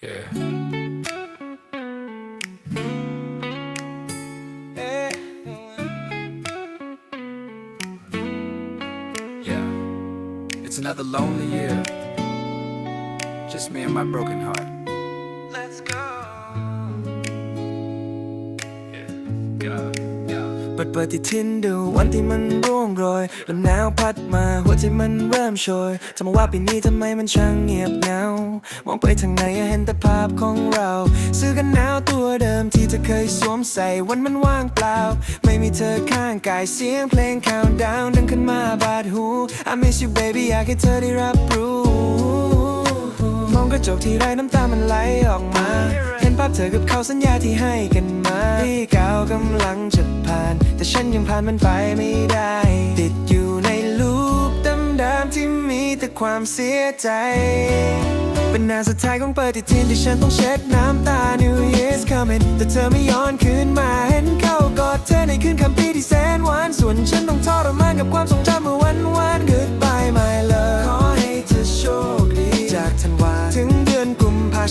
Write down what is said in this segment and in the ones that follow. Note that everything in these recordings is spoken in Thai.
Yeah. Yeah. It's another lonely year. Just me and my broken heart. Let's go. ปิดปฏิทินดูวันที่มันร่วงโรยลมหนาวพัดมาหัวใจมันเริ่มโชยจะมาว่าปีนี้ทำไมมันช่างเงียบเหงามองไปทางไหนเห็นแต่ภาพของเราเสื้อกันหนาวตัวเดิมที่เธอเคยสวมใส่วันมันว่างเปล่า ไม่มีเธอข้างกายเสียงเพลง countdown ดังขึ้นมาบาดหู I miss you baby อยากให้เธอได้รับรู้ กระจกที่ไรน้ำตามันไหลออกมา เห็นภาพเธอกับเขาสัญญาที่ให้กันมาปีเก่ากำลังจะผ่าน แต่ฉันยังผ่านมันไปไม่ได้ ติดอยู่ในลูปดำๆที่มีแต่ความเสียใจ เป็นนาสุดท้ายของปฏิทินที่ฉันต้องเช็ดน้ำตา New Year's coming แต่เธอไม่ย้อนคืนมาเห็นเขากอดเธอในคืนคำปีที่แสนหวานส่วนฉันต้องทรมานกับความทรงจำเมื่อวันวาน Goodbye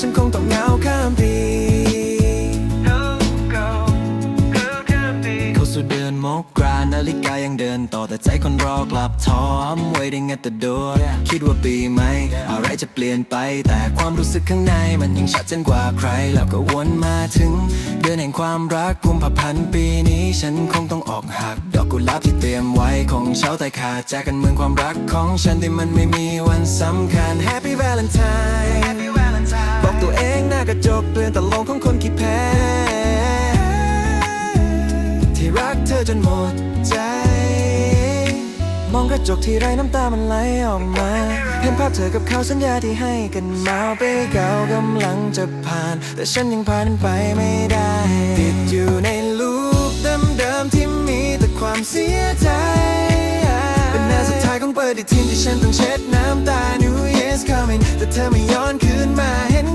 ฉันคงต้องเหงาข้ามปีเข้าสู่เดือนมกรานาฬิกายังเดินต่อแต่ใจคนรอกลับทอ I'm waiting at the door คิดว่าปีไหม อะไรจะเปลี่ยนไป แต่ความรู้สึกข้างในมันยังชัดเจนกว่าใคร แล้วก็วนมาถึง เดือนแห่งความรักกุมภาพันธ์ปีนี้ฉันคงต้องออกหัก ดอกกุหลาบที่เตรียมไว้ของเช้าแต่ขาดแจกกันเมือนความรักของฉันที่มันไม่มีวันสำคัญ Happy Valentine ากระจกเตือนตะลงของคนขี้แพ้ ที่รักเธอจนหมดใจ มองกระจกที่ไรน้ำตามันไหลออกมา เห็นภาพเธอกับเขาสัญญาที่ให้กันมาไปเก่ากำลังจะผ่าน แต่ฉันยังผ่านมันไปไม่ได้ ติดอยู่ในลูปเดิมๆที่มีแต่ความเสียใจเป็นหน้าสุดท้ายของปฏิทินที่ฉันต้องเช็ดน้ำตา New Year's coming แต่เธอไม่ย้อนคืนมาเห็น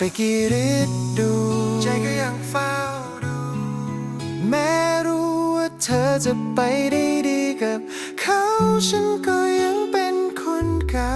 ไปกี่ฤดูใจก็ยังเฝ้าดู แม้รู้ว่าเธอจะไปได้ดีกับเขา ฉันก็ยังเป็นคนเก่า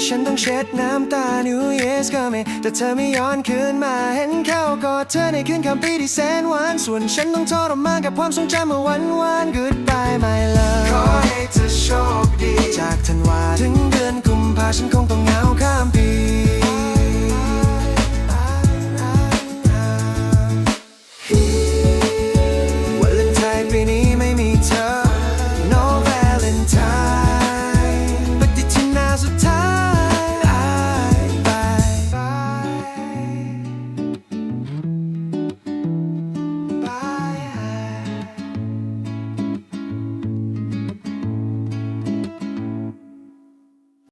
ทินที่ฉันต้องเช็ดน้ำตา New Year's coming แต่เธอไม่ย้อนคืนมาเห็นเขากอดเธอในคืนคำปีที่แสนหวาน ส่วนฉันต้องทรมานกับความทรงจำเมื่อวันวาน Goodbye my love ขอให้เธอโชคดี จากธันวาถึงเดือนกุมภาฉันค